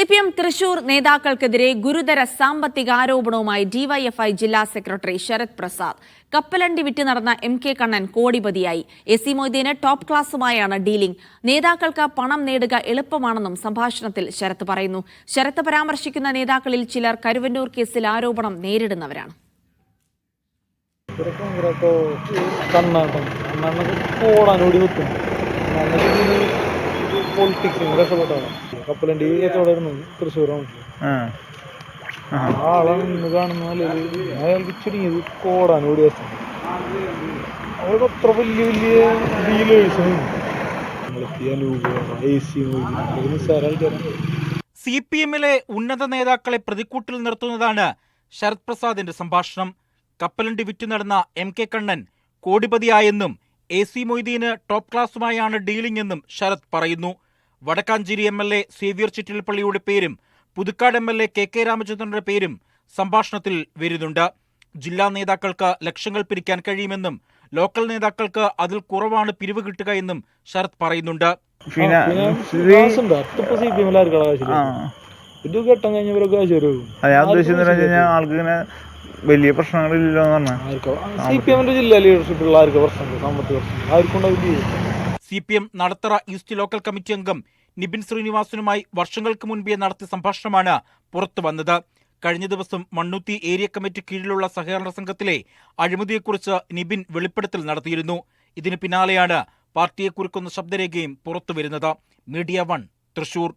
C P M Thrissur നേതാക്കൾക്കെതിരെ ഗുരുതര സാമ്പത്തിക ആരോപണവുമായി ഡിവൈഎഫ്ഐ ജില്ലാ സെക്രട്ടറി ശരത് പ്രസാദ്. കപ്പലണ്ടി വിറ്റ് നടന്ന എം കെ കണ്ണൻ കോടിപതിയായി. എ സി മൊയ്തീന് ടോപ്പ് ക്ലാസുമായാണ് ഡീലിംഗ്. നേതാക്കൾക്ക് പണം നേടുക എളുപ്പമാണെന്നും സംഭാഷണത്തിൽ ശരത് പറയുന്നു. ശരത് പരാമർശിക്കുന്ന നേതാക്കളിൽ ചിലർ കരുവന്നൂർ കേസിൽ ആരോപണം നേരിടുന്നവരാണ്. കണ്ണാട്ടം. കണ്ണാട്ടം നിൽക്കും പൊളിറ്റിക്സ് രക്ഷപ്പെട്ടാണ് കപ്പലണ്ടി കച്ചവടമായിരുന്നു തൃശ്ശൂരാണ് ആളെ ഇന്ന് കാണുന്ന അയാൾക്ക് ചുരുങ്ങിയത് കോടാൻ ഓടി അവർക്ക് അത്ര വലിയ വലിയ ഡീലേഴ്സ് സി പി എമ്മിലെ ഉന്നത നേതാക്കളെ പ്രതിക്കൂട്ടിൽ നിർത്തുന്നതാണ് ശരത് പ്രസാദിന്റെ സംഭാഷണം. കപ്പലണ്ടി വിറ്റു നടന്ന എം കെ കണ്ണൻ കോടിപതിയായെന്നും എ സി മൊയ്തീന് ടോപ്പ് ക്ലാസുമായാണ് ഡീലിംഗ് എന്നും ശരത് പറയുന്നു. Wadakkanchery M L A Xavier ചിറ്റിൽപ്പള്ളിയുടെ പേരും Puthukkad M L A K K രാമചന്ദ്രന്റെ പേരും സംഭാഷണത്തിൽ വരുന്നുണ്ട്. ജില്ലാ നേതാക്കൾക്ക് ലക്ഷ്യങ്ങൾ പിരിക്കാൻ കഴിയുമെന്നും ലോക്കൽ നേതാക്കൾക്ക് അതിൽ കുറവാണ് പിരിവ് കിട്ടുക എന്നും ശരത് പറയുന്നുണ്ട്. പിന്നെ ഘട്ടം കഴിഞ്ഞവരൊക്കെ ആൾക്ക് ഇങ്ങനെ വലിയ പ്രശ്നങ്ങളില്ലല്ലോ എന്ന് പറഞ്ഞാൽ സി പി ജില്ലാ ലീഡർഷിപ്പുള്ള ആർക്ക് പ്രശ്നമുണ്ട് സാമ്പത്തിക പ്രശ്നം ആർക്കുണ്ടാവില്ല C P M Nadathara east local committee Nibin Nibin ശ്രീനിവാസനുമായി വർഷങ്ങൾക്ക് മുൻപേ നടത്തിയ സംഭാഷണമാണ് പുറത്തു വന്നത്. കഴിഞ്ഞ ദിവസം മണ്ണുത്തി ഏരിയ കമ്മിറ്റി കീഴിലുള്ള സഹകരണ സംഘത്തിലെ അഴിമതിയെക്കുറിച്ച് നിബിൻ വെളിപ്പെടുത്തൽ നടത്തിയിരുന്നു. ഇതിന് പിന്നാലെയാണ് പാർട്ടിയെ കുറിക്കുന്ന ശബ്ദരേഖയും പുറത്തുവരുന്നത് മീഡിയ വൺ തൃശൂർ.